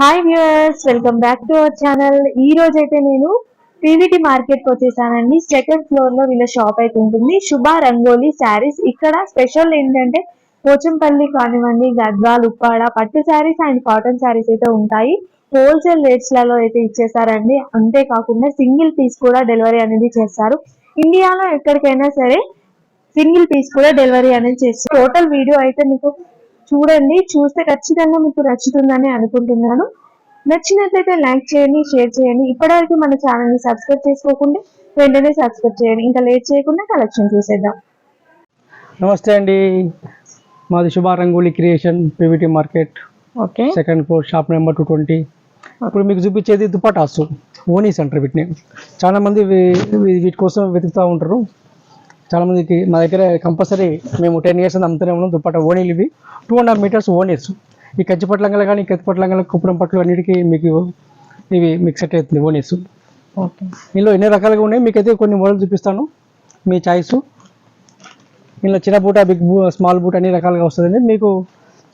Hi viewers welcome back to our channel ఈ రోజు అయితే నేను పీవీటీ మార్కెట్కి వచ్చేసానండి. సెకండ్ ఫ్లోర్లో వీళ్ళ షాప్ అయితే ఉంటుంది. శుభ రంగోలీ శారీస్ ఇక్కడ స్పెషల్ ఏంటంటే పోచంపల్లి కానివ్వండి గద్వాల్ ఉప్పాడ పట్టు శారీస్ అండ్ కాటన్ శారీస్ అయితే ఉంటాయి. హోల్సేల్ రేట్స్లలో అయితే ఇచ్చేసారండి. అంతేకాకుండా సింగిల్ పీస్ కూడా డెలివరీ అనేది చేస్తారు. ఇండియాలో ఎక్కడికైనా సరే సింగిల్ పీస్ కూడా డెలివరీ అనేది చేస్తారు. టోటల్ వీడియో అయితే మీకు చూడండి చూస్తే ఖచ్చితంగా మీకు నచ్చుతుందని అనుకుంటున్నాను. నచ్చినట్లయితే లైక్ చేయండి షేర్ చేయండి. ఇప్పటివరకు మన ఛానల్ని సబ్స్క్రైబ్ చేసుకోకుండా వెంటనే సబ్స్క్రైబ్ చేయండి. ఇంకా లేట్ చేయకుండా కలెక్షన్ చూసేద్దాం. నమస్తే అండి. మాది Shubha Rangoli creation PVT market okay. Second floor shop number two twenty. ఇప్పుడు మీకు చూపించేది దుపటాసు ఓనీస్ అంటారు వీటిని. చాలామంది వీటి కోసం వెతుకుతూ ఉంటారు. చాలామందికి మా దగ్గర కంపల్సరీ మేము టెన్ ఇయర్స్ అమ్ముతూనే ఉన్నాం. దుప్పట ఓనీలు ఇవి. టూ అండ్ హాఫ్ మీటర్స్ ఓనీస్ ఈ కంచి పట్లంగలు కానీ కత్తి పట్లంగలు కుప్పడం పట్లు అన్నిటికీ మీకు ఇవి మీకు సెట్ అవుతుంది ఓనీస్ ఓకే. ఇందులో ఎన్ని రకాలుగా ఉన్నాయి? మీకైతే కొన్ని మోడల్ చూపిస్తాను. మీ చాయిస్ ఇందులో చిన్న బూట బిగ్ బూ స్మాల్ బూట్ అన్ని రకాలుగా వస్తుందండి. మీకు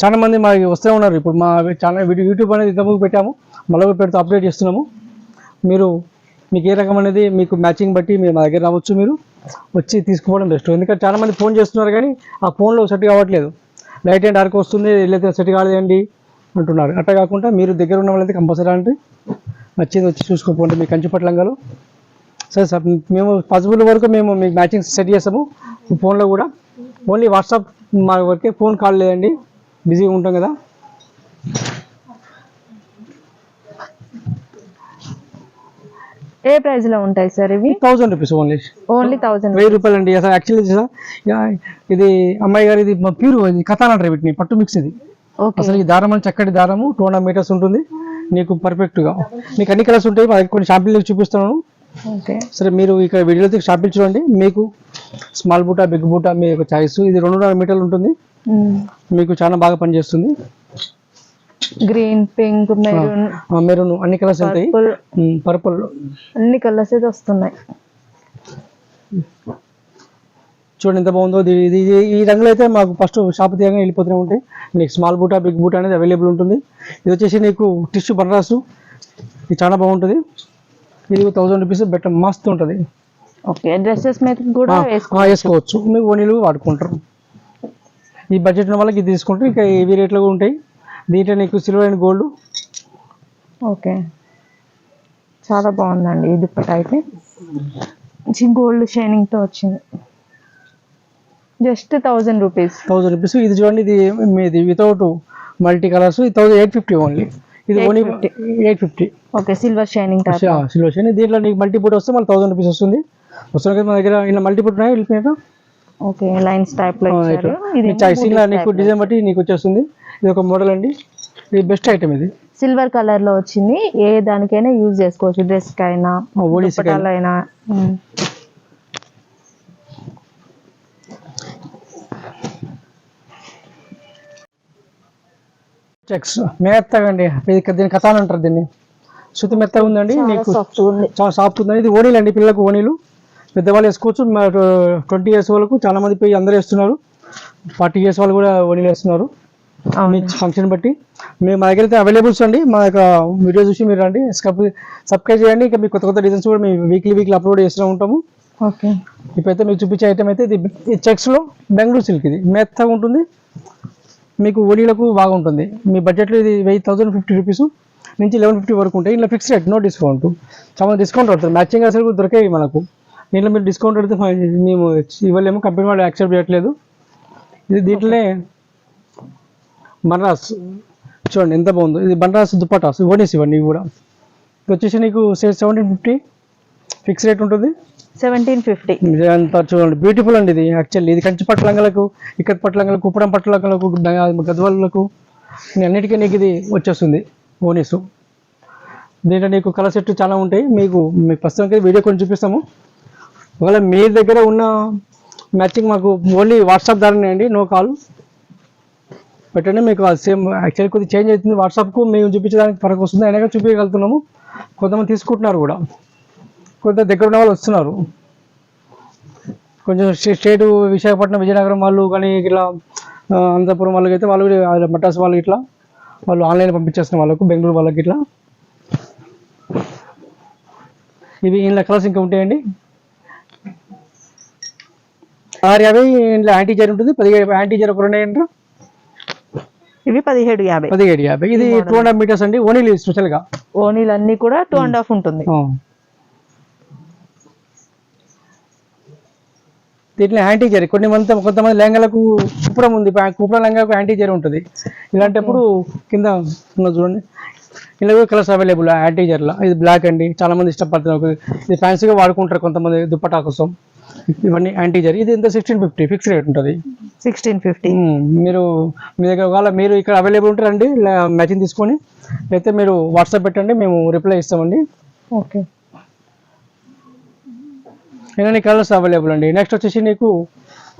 చాలా మంది మా వస్తూ ఉన్నారు. ఇప్పుడు మా ఛానల్ వీడియో యూట్యూబ్ అనేది ఇంతకుముందు పెట్టాము. మళ్ళీ పెడుతూ అప్డేట్ చేస్తున్నాము. మీరు మీకు ఏ రకం అనేది మీకు మ్యాచింగ్ బట్టి మీరు మా దగ్గర రావచ్చు మీరు. వచ్చి తీసుకోవడం బెస్ట్ ఎందుకంటే చాలా మంది ఫోన్ చేస్తున్నారు కానీ ఆ ఫోన్లో సెట్ కావట్లేదు. లైట్ అండ్ డార్క్ వస్తుంది లేదా సెట్ కాలేదండి అంటున్నారు. అట్లా కాకుండా మీరు దగ్గర ఉన్న వాళ్ళైతే కంపల్సరీ అంటే నచ్చింది వచ్చి చూసుకోపోండి మీ కంచి పట్లంగాలు. సరే సార్ మేము పాసిబుల్ వరకు మేము మీకు మ్యాచింగ్ సెట్ చేస్తాము. ఫోన్లో కూడా. ఓన్లీ వాట్సాప్ మా వరకే ఫోన్ కాల్ లేదండి. బిజీగా ఉంటాం కదా. ఏ ప్రైస్లో ఉంటాయి సార్ ఇవి? Thousand rupees only only thousand వెయ్యి రూపాయలు అండి అసలు యాక్చువల్లీ ఇది అమ్మాయి గారు ఇది ప్యూర్ ఇది కథాన్ అంటారు వీటిని పట్టు మిక్స్ ఇది. అసలు ఈ దారం అని చక్కటి దారము టూ హండ్రెడ్ మీటర్స్ ఉంటుంది. నీకు పర్ఫెక్ట్గా మీకు అన్ని కలర్స్ ఉంటాయి కొన్ని షాంపిల్ చూపిస్తున్నాను. ఓకే. సరే మీరు ఇక్కడ వీడియోలో షాంపిల్ చూడండి. మీకు స్మాల్ బూటా బిగ్ బూటా మీ యొక్క చాయిస్ ఇది రెండున్నర మీటర్లు ఉంటుంది. మీకు చాలా బాగా పనిచేస్తుంది. గ్రీన్ పింక్ మెరూన్ మెరూన్ అన్ని కలర్స్ ఉంటాయి? పర్పుల్. అన్ని కలర్స్ అయితే వస్తున్నాయి. చూడండి ఎంత బాగుందో. ఇది ఈ రంగులు అయితే మాకు ఫస్ట్ షాప్ తీయగానే వెళ్ళిపోతూనే ఉంటాయి. నీకు స్మాల్ బూటా బిగ్ బూటా అనేది అవైలబుల్ ఉంటుంది. ఇది వచ్చేసి నీకు టిష్యూ బనారసు ఇది చాలా బాగుంటుంది. ఇది థౌజండ్ రూపీస్ బెటర్ మస్తు ఉంటుంది. ఓకే డ్రెస్సెస్ మీద కూడా వేసుకోవచ్చు. మీకు ఓనీలు వాడుకుంటారు. ఈ బడ్జెట్ ఉన్న వాళ్ళకి ఇది తీసుకుంటే ఇంకా ఇవి రేట్లు ఉంటాయి. దీంట్లో నీకు సిల్వర్ అండ్ గోల్డ్ ఓకే. చాలా బాగుందండి ఈ దుప్పట అయితే. గోల్డ్ షైనింగ్తో వచ్చింది. Just thousand rupees thousand rupees ఇది చూడండి ఇది మీది వితౌట్ మల్టీ కలర్స్ ఇది థౌసండ్ ఎయిట్ ఫిఫ్టీ ఓన్లీ ఇది only 850. Eight fifty okay silver shining silver shine దీంట్లో నీకు మల్టీ బుట్ వస్తే మళ్ళీ థౌసండ్ రూపీస్ వస్తుంది. వస్తుంది కదా మా దగ్గర ఇలా మల్టీ బుట్ ఉన్నాయి వెళ్ళిపోయాక ఓకే లైన్స్ టైప్లో ఇది చాయిస్ ఇలా నీకు డిజైన్ బట్టి నీకు వచ్చేస్తుంది. ఇది ఒక మోడల్ అండి. ఇది బెస్ట్ ఐటమ్ ఇది. సిల్వర్ కలర్లో వచ్చింది. ఏ దానికైనా యూజ్ చేసుకోవచ్చు. డ్రెస్ కైనా ఉమ్. చెక్స్ మెత్తగా అండి. ఇది దీని కథాన్ అంటారు దీన్ని. శృతి మెత్తగా ఉందండి. ఉంది. చాలా సాఫ్ట్ ఉందండి. ఇది ఓనీలు అండి. పిల్లలకు ఓనీలు పెద్దవాళ్ళు వేసుకోవచ్చు. ట్వంటీ ఇయర్స్ వాళ్ళకు చాలా మంది పోయి అందరూ వేస్తున్నారు. ఫార్టీ ఇయర్స్ వాళ్ళు కూడా ఓనీలు వేస్తున్నారు. మీ ఫంక్షన్ బట్టి. మేము మా దగ్గర అయితే అవైలబుల్స్ అండి. మా యొక్క వీడియో చూసి మీరు రండి. సబ్స్క్రైబ్ చేయండి. ఇంకా మీకు కొత్త కొత్త డిజైన్స్ కూడా మేము వీక్లీ వీక్లీ అప్లోడ్ చేస్తూ ఉంటాము. ఓకే. ఇప్పుడైతే మీకు చూపించే ఐటమ్ అయితే ఇది ఈ చెక్స్లో బెంగళూరు సిల్క్ ఇది. మెత్తగా ఉంటుంది. మీకు ఓడీలకు బాగుంటుంది. మీ బడ్జెట్లో ఇది వెయ్యి థౌసండ్ ఫిఫ్టీ రూపీస్ నుంచి లెవెన్ ఫిఫ్టీ వరకు ఉంటాయి. ఇలా ఫిక్స్ రేట్ నో డిస్కౌంట్ చాలా డిస్కౌంట్ పడుతుంది. మ్యాచింగ్ అసలు కూడా దొరికాయి మనకు. దీంట్లో మీరు డిస్కౌంట్ పెడితే. మేము ఇవ్వలేము. కంపెనీ వాళ్ళు యాక్సెప్ట్ చేయట్లేదు. ఇది దీంట్లోనే బనారస్ చూడండి ఎంత బాగుందో. ఇది బనారస్ దుప్పటాస్ ఓనీస్ ఇవ్వండి ఇవి కూడా. ఇది వచ్చేసి నీకు సెవెంటీన్ ఫిఫ్టీ ఫిక్స్ రేట్ ఉంటుంది? సెవెంటీన్ ఫిఫ్టీ ఇదంతా చూడండి. బ్యూటిఫుల్ అండి ఇది యాక్చువల్లీ ఇది కంచి పట్లంగలకు ఇక్కడ పట్లంగలకు కుప్పడం పట్లంగలకు గద్వాలకు అన్నిటికీ నీకు ఇది వచ్చేస్తుంది. ఓనీసు దీంట్లో నీకు కలర్ సెట్ చాలా ఉంటాయి. మీకు మీకు ప్రస్తుతానికి వీడియో కొన్ని చూపిస్తాము. ఒకవేళ మీ దగ్గర ఉన్న మ్యాచింగ్ మాకు ఓన్లీ వాట్సాప్ ద్వారానే అండి. No call. పెట్టండి మీకు సేమ్ యాక్చువల్లీ కొద్దిగా చేంజ్ అవుతుంది. వాట్సాప్కు మేము చూపించడానికి ఫరక్ వస్తుంది. అయినా చూపించగలుగుతున్నాము. కొంతమంది తీసుకుంటున్నారు కూడా. కొంత దగ్గర ఉన్న వాళ్ళు వస్తున్నారు. కొంచెం స్టే- స్టేట్ విశాఖపట్నం విజయనగరం వాళ్ళు కానీ ఇట్లా అనంతపురం వాళ్ళకి అయితే వాళ్ళు కూడా మటాస్ వాళ్ళకి ఇట్లా వాళ్ళు ఆన్లైన్ పంపించేస్తున్న వాళ్ళకు బెంగళూరు వాళ్ళకి ఇట్లా. ఇవి ఇంట్లో కలర్స్ ఇంకా ఉంటాయండి. ఆరు యాభై ఇంట్లో యాంటీజర్ ఉంటుంది. పదిహేడు యాంటీజర్ ఒక రెండు ఇవి పదిహేడు యాభై. పదిహేడు యాభై. ఇది టూ అండ్ హాఫ్ మీటర్స్ అండి. ఓన్లీ స్పెషల్గా ఓనీలు అన్ని కూడా టూ అండ్ హాఫ్ ఉంటుంది. దీంట్లో యాంటీజర్ కొన్ని మంది కొంతమంది లెంగలకు కుప్పడం ఉంది. పా- కుప్పడం లెంగకు యాంటీజర్ ఉంటుంది. ఇలాంటప్పుడు కింద ఉన్న చూడండి. ఇలా కూడా కలర్స్ అవైలబుల్ యాంటీజర్లో ఇది బ్లాక్ అండి. చాలా మంది ఇష్టపడుతున్నారు. ఇది ఫ్యాన్సీగా వాడుకుంటారు కొంతమంది దుప్పటా కోసం. ఇవన్నీ యాంటీజర్ ఇది ఎంత? సిక్స్టీన్ ఫిఫ్టీ ఫిక్స్ రేట్ ఉంటుంది. Sixteen fifty. మీరు మీ దగ్గర ఒకవేళ మీరు ఇక్కడ అవైలబుల్ ఉంటారండి మ్యాచింగ్ తీసుకొని. లేకపోతే మీరు వాట్సాప్ పెట్టండి మేము రిప్లై ఇస్తామండి. ఓకే ఇవన్నీ కలర్స్ అవైలబుల్ అండి? నెక్స్ట్ వచ్చేసి నీకు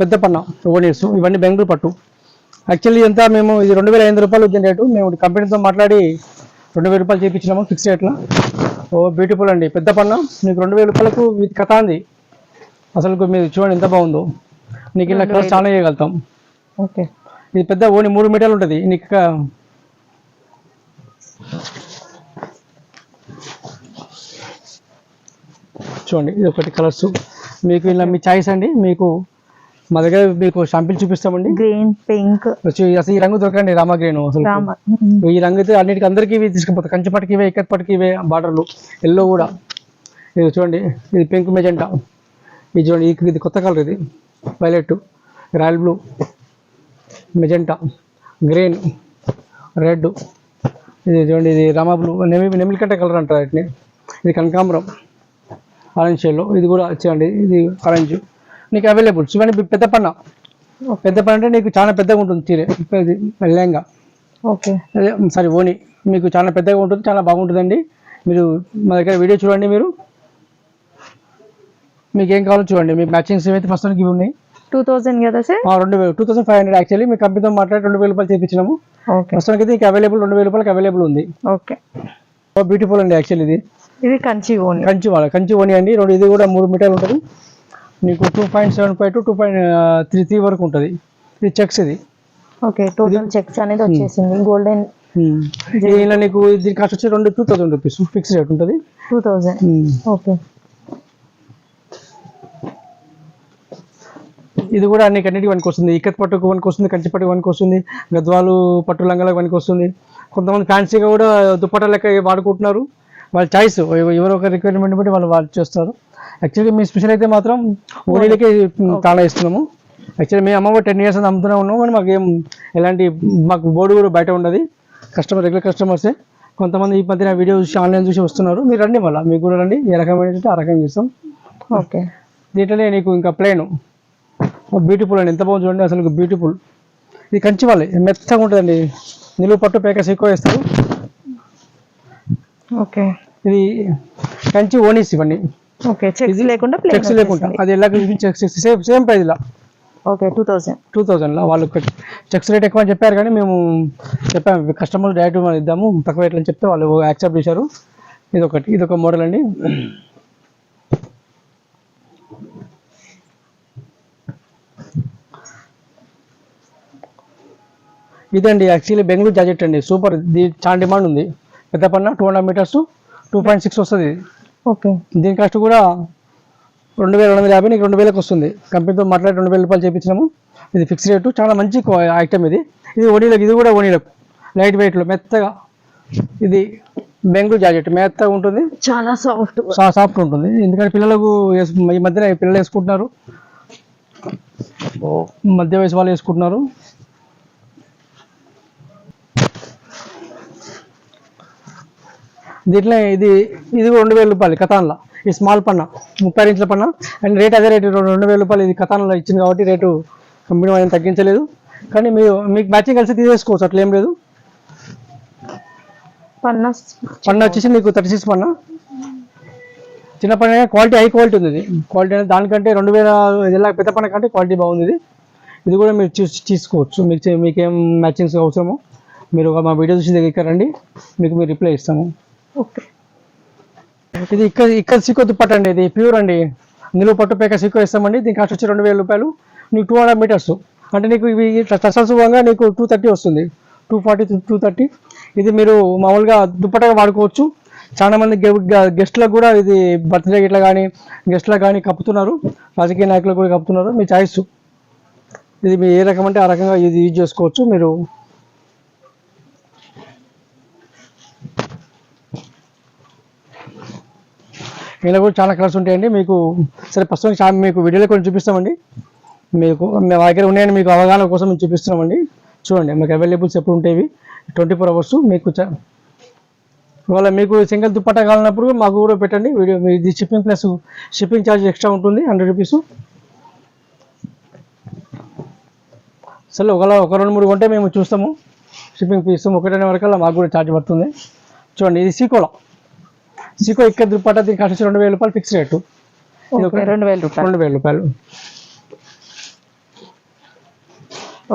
పెద్ద పన్న ఓనీస్ ఇవన్నీ బెంగళూరు పట్టు. యాక్చువల్లీ ఎంత మేము ఇది రెండు వేల ఐదు రూపాయలు దీని రేటు. మేము కంపెనీతో మాట్లాడి రెండు వేల రూపాయలు చేయించినాము ఫిక్స్ రేట్లో ఓ బ్యూటిఫుల్ అండి. పెద్ద పన్న మీకు రెండు వేల రూపాయలకు ఇది కథ అంది. అసలు మీరు చూడండి ఎంత బాగుందో. నీకు ఇలా కలర్స్ చాలా చేయగలుగుతాం. ఓకే. ఇది పెద్ద ఓని మూడు మీటర్లు ఉంటుంది. నీకు చూడండి ఇది ఒకటి కలర్స్ మీకు ఇలా మీ చాయిస్ అండి. మీకు మా దగ్గర మీకు షాంపిల్ చూపిస్తామండి. గ్రీన్ పింక్ అసలు ఈ రంగు దొరకండి రామా గ్రీన్ అసలు. ఈ రంగు అయితే అన్నిటికీ అందరికీ ఇవి తీసుకుపోతాయి. కంచి పట్టుకి ఇవే ఇక్కత్ పట్టుకి ఇవే బార్డర్లు ఎల్లో కూడా. ఇది చూడండి ఇది పింక్ మెజెంటా ఇది చూడండి ఇది- ఇది కొత్త కలర్ ఇది. Violet royal blue magenta green red ఇది చూడండి ఇది రామా బ్లూ నెమి నెమిలికట్ట కలర్ అంటారు వీటిని. ఇది కనకాంబరం ఆరెంజ్ షేడ్లో ఇది కూడా చూడండి ఇది ఆరెంజ్ నీకు అవైలబుల్ చూడండి పెద్ద పన్న పెద్ద పన్న అంటే నీకు చాలా పెద్దగా ఉంటుంది చీర. ఇది లెహంగా. ఓకే. సారీ ఓని మీకు చాలా పెద్దగా ఉంటుంది చాలా బాగుంటుందండి. మీరు మా దగ్గర వీడియో చూడండి మీరు. మీకు ఏం కావాలో చూడండి. మీ మ్యాచింగ్స్ ఏమైతే ప్రస్తుతానికి ఇవి ఉన్నాయి? టూ థౌజండ్ కదా సార్? రెండు వేలు. Two thousand five hundred actually మీ కంపెనీతో మాట్లాడి రెండు వేల రూపాయలు చేయించినాము ప్రస్తుతానికి అయితే మీకు అవైలబుల్ రెండు వేల రూపాయలకి అవైలబుల్ ఉంది. ఓకే బ్యూటిఫుల్ అండి యాక్చువల్లీ ఇది. ఇది కంచి ఓని కంచి వాళ్ళ కంచి ఓని అండి. రెండు ఇది కూడా మూడు మీటర్లు ఉంటుంది. మీకు two point seven five to two point three three వరకు ఉంటుంది. ఇది చెక్స్ ఇది. ఓకే టోటల్ చెక్స్ అనేది వచ్చేసింది. గోల్డెన్. ఇది ఇలా నీకు దీని కాస్ట్ వచ్చి రెండు two thousand rupees fix rate ఉంటుంది. Two um. ఓకే ఇది కూడా అన్ని అన్నిటికి పనికి వస్తుంది. ఇక్కత్ పట్టుకు పనికి వస్తుంది కంచి పట్టుకు పనికి వస్తుంది గద్వాలు పట్టు లంగాలకు పనికి వస్తుంది. కొంతమంది ఫ్యాన్సీగా కూడా దుప్పటా లెక్క వాడుకుంటున్నారు. వాళ్ళ చాయిస్ ఎవరో ఒక రిక్వైర్మెంట్ బట్టి వాళ్ళు వాళ్ళు చేస్తారు. యాక్చువల్లీ మీ స్పెషల్ అయితే మాత్రం ఓనీలకే చాలా ఇస్తున్నాము. యాక్చువల్లీ మేము అమ్మ టెన్ ఇయర్స్ అని అమ్ముతూనే ఉన్నాము కానీ మాకు ఏం ఎలాంటి మాకు బోర్డు కూడా బయట ఉండదు. కస్టమర్ రెగ్యులర్ కస్టమర్సే కొంతమంది ఈ మధ్యన వీడియో చూసి ఆన్లైన్ చూసి వస్తున్నారు. మీరు రండి మళ్ళీ మీకు కూడా రండి. ఏ రకమైన ఆ రకం చేస్తాం. ఓకే. దీంట్లోనే నీకు ఇంకా ప్లేన్. బ్యూటిఫుల్ అండి. ఎంత బాగుంది చూడండి. అసలు బ్యూటిఫుల్ ఇది కంచి వాళ్ళే. మెత్తగా ఉంటుందండి. నిలువు పట్టు పేకస్ ఎక్కువ వేస్తారు. ఓకే. ఇది కంచి ఓనీస్ ఇవన్నీ. ఓకే. చెక్స్ లేకుండా చెక్స్ లేకుండా. అది ఎలా సేమ్ సేమ్ ప్రైస్లో ఓకే. టూ థౌజండ్ టూ థౌజండ్లో వాళ్ళు చెక్స్ రేట్ ఎక్కువ అని చెప్పారు కానీ మేము చెప్పాము. కస్టమర్ డైరెక్ట్ ఇద్దాము తక్కువ రేట్లు అని చెప్తే వాళ్ళు యాక్సెప్ట్ చేశారు. ఇది ఒకటి ఇది ఒక మోడల్ అండి. ఇదండి యాక్చువల్లీ బెంగళూరు జాకెట్ అండి సూపర్. ఇది చాలా డిమాండ్ ఉంది. పెద్ద పన్న two and half metres two point six వస్తుంది. ఓకే. దీని కాస్ట్ కూడా రెండు వేల రెండు వందల యాభై నీకు రెండు వేలకు వస్తుంది. కంపెనీతో మాట్లాడి రెండు వేల రూపాయలు చేయించినాము ఇది ఫిక్స్ రేటు చాలా మంచి ఐటమ్ ఇది. ఇది ఓనీలకు ఇది కూడా ఓనీలకు. లైట్ వెయిట్లో మెత్తగా ఇది బెంగళూరు జాకెట్ మెత్తగా ఉంటుంది. చాలా సాఫ్ట్ సాఫ్ట్ ఉంటుంది. ఎందుకంటే పిల్లలకు ఈ మధ్యన పిల్లలు వేసుకుంటున్నారు. మధ్య వయసు వాళ్ళు వేసుకుంటున్నారు. దీంట్లో ఇది ఇది రెండు వేల రూపాయలు కథాన్లో. ఈ స్మాల్ పన్న ముప్పై ఇంచుల పన్న. అండ్ రేట్ అదే రేటు రెండు వేల రూపాయలు ఇది కథాన్లో ఇచ్చింది కాబట్టి రేటు కంపెనీ వాళ్ళని తగ్గించలేదు. కానీ మీరు మీకు మ్యాచింగ్ కలిసి తీసేసుకోవచ్చు అట్లా ఏం లేదు. పన్నాస్ పన్ను వచ్చేసి నీకు థర్టీ సిక్స్ పన్న. చిన్న పన్న క్వాలిటీ హై క్వాలిటీ ఉంది ఇది. క్వాలిటీ అనేది దానికంటే రెండు వేల ఇలా పెద్ద పన్న కంటే క్వాలిటీ బాగుంది ఇది. ఇది కూడా మీరు చూసి తీసుకోవచ్చు. మీకు మీకేం మ్యాచింగ్స్ అవసరమో మీరు మా వీడియో చూసి దగ్గర రండి. మీకు మీరు రిప్లై ఇస్తాము. ఓకే. ఇది ఇక్కడ ఇక్కడ సిక్కో దుప్పట అండి ఇది ప్యూర్ అండి. నిలువు పట్టు పేక సీకో ఇస్తామండి దీని కాస్ట్ వచ్చి రెండు వేల రూపాయలు. నీకు టూ హండ్రెడ్ మీటర్స్ అంటే నీకు ఇవి ఇట్లా నీకు టూ థర్టీ వస్తుంది. టూ ఫార్టీ టూ థర్టీ ఇది మీరు మామూలుగా దుప్పటగా వాడుకోవచ్చు. చాలా మంది గెస్ట్లకు కూడా ఇది బర్త్డే ఇట్లా కానీ గెస్ట్లకు కానీ కప్పుతున్నారు. రాజకీయ నాయకులకు కూడా కప్పుతున్నారు. మీ చాయిస్. ఇది మీ ఏ రకం అంటే ఆ రకంగా ఇది యూజ్ చేసుకోవచ్చు. మీరు ఇలా కూడా చాలా కలర్స్ ఉంటాయండి. మీకు సరే ప్రస్తుతం మీకు వీడియోలో కొన్ని చూపిస్తామండి. మీకు మా దగ్గర ఉన్నాయని మీకు అవగాహన కోసం మేము చూపిస్తున్నామండి. చూడండి మీకు అవైలబుల్స్ ఎప్పుడు ఉంటాయి ట్వంటీ ఫోర్ అవర్స్ మీకు ఇవాళ మీకు సింగిల్ దుప్పట్టా కావాలన్నప్పుడు మాకు కూడా పెట్టండి. వీడియో మీ- ఇది shipping plus shipping charge extra ఉంటుంది హండ్రెడ్ రూపీస్ సరే ఒకవేళ ఒక రెండు మూడు కొంటే మేము చూస్తాము. షిప్పింగ్ ఫీస్ ఒకటనే వరకల్లా మాకు కూడా ఛార్జ్ పడుతుంది. చూడండి ఇది సీకోలో సీకో ఇక్కడ దుప్పట్టా దీనికి కాస్ట్ రెండు వేల రూపాయలు ఫిక్స్ రేటు రెండు వేల రూపాయలు. రెండు వేల రూపాయలు.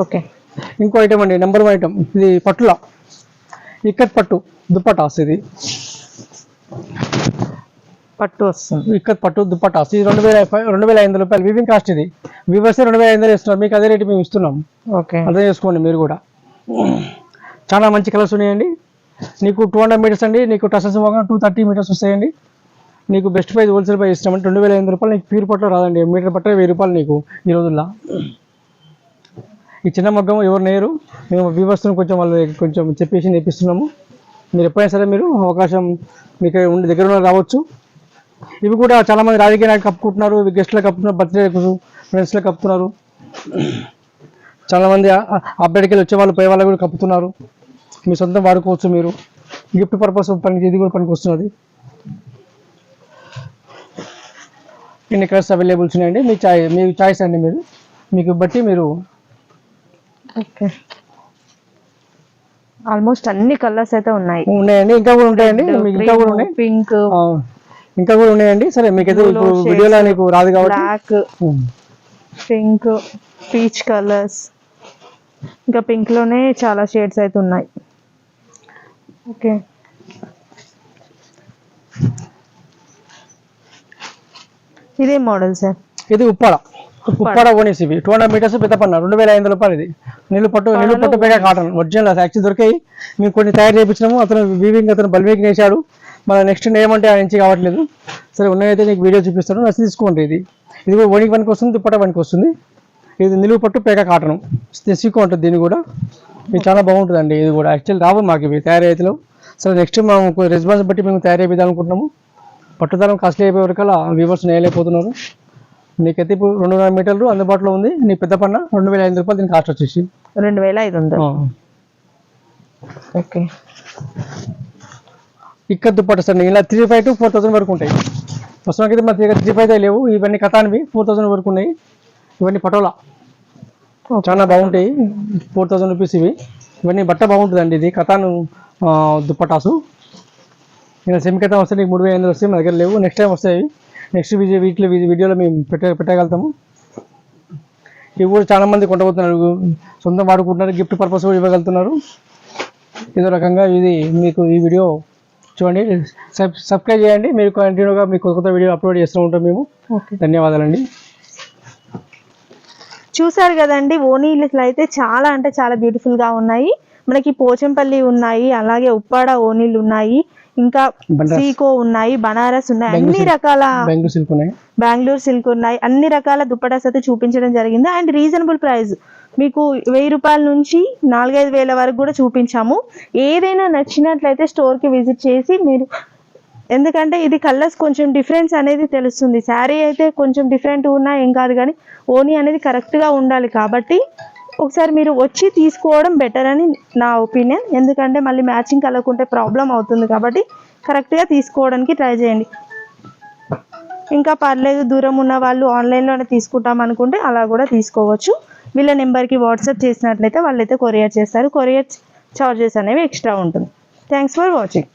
ఓకే. ఇంకో ఐటమ్ అండి నెంబర్ వన్ ఐటమ్ ఇది పట్టుల. ఇక్కత్ పట్టు దుప్పటాస్ ఇది. పట్టు వస్తుంది. ఇక్కత్ పట్టు దుప్పటాస్. ఇది రెండు వేల రెండు వేల ఐదు రూపాయలు. వివింగ్ కాస్ట్ ఇది. వివర్స్ రెండు వేల ఐదు వందలు ఇస్తున్నారు మీకు అదే రేటు మేము ఇస్తున్నాం. ఓకే. అర్థం చేసుకోండి మీరు కూడా. చాలా మంచి కలర్స్ ఉన్నాయండి. నీకు టూ హండ్రెడ్ మీటర్స్ అండి నీకు టసెస్ టూ థర్టీ మీటర్స్ వస్తాయండి. నీకు బెస్ట్ ప్రైస్ హోల్సేల్ ప్రైస్ ఇస్తామంటే రెండు వేల ఐదు రూపాయలు నీకు ప్యూర్ పట్ల రాదండి. మీటర్ పట్ట వెయ్యి రూపాయలు నీకు ఈ రోజుల్లో. ఈ చిన్న మగ్గం ఎవరు నేరు? మేము వ్యూవర్స్ని కొంచెం వాళ్ళు కొంచెం చెప్పేసి నేర్పిస్తున్నాము. మీరు ఎప్పుడైనా సరే మీరు అవకాశం మీకు ఉండి దగ్గర ఉన్న రావచ్చు. ఇవి కూడా చాలామంది రాజకీయ నాయకులు కప్పుకుంటున్నారు ఇవి గెస్ట్లకు కప్పుతున్నారు బర్త్డే ఫ్రెండ్స్లకు కప్పుతున్నారు. చాలామంది అబ్బాయికి వచ్చే వాళ్ళు పోయే వాళ్ళు కూడా కప్పుతున్నారు. మీ సొంతం వాడుకోవచ్చు మీరు. గిఫ్ట్ పర్పస్ పనికి ఇది కూడా పనికి వస్తున్నది ఇన్ని కలర్స్ అవైలబుల్స్ ఉన్నాయండి? మీ చాయ్ మీ చాయిస్ అండి మీరు. మీకు బట్టి మీరు ఓకే. ఆల్మోస్ట్ అన్ని కలర్స్ అయితే ఉన్నాయి. ఉన్నాయండి. ఇంకా కూడా ఉంటాయండి. మీకు ఇంకా కూడా ఉన్నాయి. పింక్ ఇంకా కూడా ఉన్నాయండి. సరే మీకైతే ఇప్పుడు వీడియోలో నీకు రాదు కాబట్టి. బ్లాక్. పింక్ పీచ్ కలర్స్ ఇంకా పింక్లోనే చాలా షేడ్స్ అయితే ఉన్నాయి. ఓకే. ఇదే మోడల్ సార్. ఇది ఉప్పాడ. ఉప్పాడ. ఓనీస్ ఇవి. టూ హండ్రెడ్ మీటర్స్ పెద్ద పన్న. రెండు వేల ఐదు రూపాయలు ఇది. నీళ్ళు పట్టు నీళ్ళు పట్టు పేగా కాటన్. ఒరిజినల్ యాక్చువల్ దొరికాయి. మేము కొన్ని తయారు చేయించినాము. అతను వీవింగ్ అతను బల్మీకి వేసాడు మన నెక్స్ట్ ఏమంటే ఆ నుంచి కావట్లేదు. సరే ఉన్నాయైతే నీకు వీడియో చూపిస్తాను. నచ్చి తీసుకోండి ఇది. ఇది కూడా ఓనికి పనికి వస్తుంది దుప్పట పనికి వస్తుంది ఇది నిలువు పట్టు పేక కాటన్. తెసికో ఉంటుంది దీన్ని కూడా. ఇది చాలా బాగుంటుందండి. ఇది కూడా యాక్చువల్ రావు మాకు ఇవి తయారైతలేవు సరే నెక్స్ట్ మేము రెస్పాన్స్ బట్టి మేము తయారు చేయాలనుకుంటున్నాము పట్టుదలం కాస్ట్లీ అయిపోయే వరకల్లా వ్యూవర్స్ నేయలేకపోతున్నారు. నీకైతే ఇప్పుడు రెండున్నర మీటర్లు అందుబాటులో ఉంది. నీ పెద్ద పన్న రెండు వేల ఐదు రూపాయలు దీని కాస్ట్ వచ్చేసి. రెండు వేల ఐదు వందలు. ఓకే. ఇక్కడ దుప్పట సార్ ఇలా three five to four thousand వరకు ఉంటాయి. ప్రస్తుతానికి అయితే మన దగ్గర త్రీ ఫైవ్ లేవు. ఇవన్నీ కథానివి ఫోర్ థౌసండ్ వరకు ఉన్నాయి. ఇవన్నీ పటోలా. చాలా బాగుంటాయి. ఫోర్ థౌసండ్ రూపీస్ ఇవి. ఇవన్నీ బట్ట బాగుంటుందండి ఇది. కథాను దుప్పటాసు. ఇంకా సెమీ కథ వస్తే నీకు మూడు వేల ఐదు వస్తాయి. మా దగ్గర లేవు. నెక్స్ట్ టైం వస్తాయి నెక్స్ట్ వీడియో వీటిలో వీడియోలో మేము పెట్ట పెట్టగలుగుతాము. ఇవి కూడా చాలా మంది కొంటబోతున్నారు సొంతం వాడుకుంటున్నారు. గిఫ్ట్ పర్పస్ కూడా ఇవ్వగలుగుతున్నారు. ఏదో రకంగా ఇది మీకు ఈ వీడియో చూడండి. సబ్ సబ్స్క్రైబ్ చేయండి. మీరు కంటిన్యూగా మీకు కొత్త కొత్త వీడియో అప్లోడ్ చేస్తూ ఉంటాం మేము. ఓకే. ధన్యవాదాలండి. చూసారు కదండి ఓనీలు అయితే చాలా అంటే చాలా బ్యూటిఫుల్గా ఉన్నాయి మనకి పోచంపల్లి ఉన్నాయి అలాగే ఉప్పాడ ఓనీలు ఉన్నాయి ఇంకా. సీకో ఉన్నాయి బనారస్ ఉన్నాయి అన్ని. రకాల బెంగళూరు సిల్క్ ఉన్నాయి బెంగళూరు సిల్క్ ఉన్నాయి అన్ని రకాల దుప్పటాస్ అయితే చూపించడం జరిగింది అండ్ రీజనబుల్ ప్రైస్ మీకు వెయ్యి రూపాయల నుంచి నాలుగైదు వేల వరకు కూడా చూపించాము ఏదైనా నచ్చినట్లయితే store కి విజిట్ చేసి మీరు ఎందుకంటే ఇది కలర్స్ కొంచెం డిఫరెన్స్ అనేది తెలుస్తుంది. శారీ అయితే కొంచెం డిఫరెంట్ ఉన్నా ఏం కాదు కానీ ఓనీ అనేది కరెక్ట్గా ఉండాలి కాబట్టి ఒకసారి మీరు వచ్చి తీసుకోవడం బెటర్ అని నా ఒపీనియన్ ఎందుకంటే మళ్ళీ మ్యాచింగ్ కలగకుంటే ప్రాబ్లం అవుతుంది కాబట్టి కరెక్ట్గా తీసుకోవడానికి ట్రై చేయండి. ఇంకా పర్లేదు దూరం ఉన్న వాళ్ళు ఆన్లైన్లోనే తీసుకుంటాం అనుకుంటే అలా కూడా తీసుకోవచ్చు. వీళ్ళ నెంబర్కి వాట్సాప్ చేసినట్లయితే వాళ్ళైతే కొరియర్ చేస్తారు. కొరియర్ చార్జెస్ అనేవి ఎక్స్ట్రా ఉంటుంది. Thanks for watching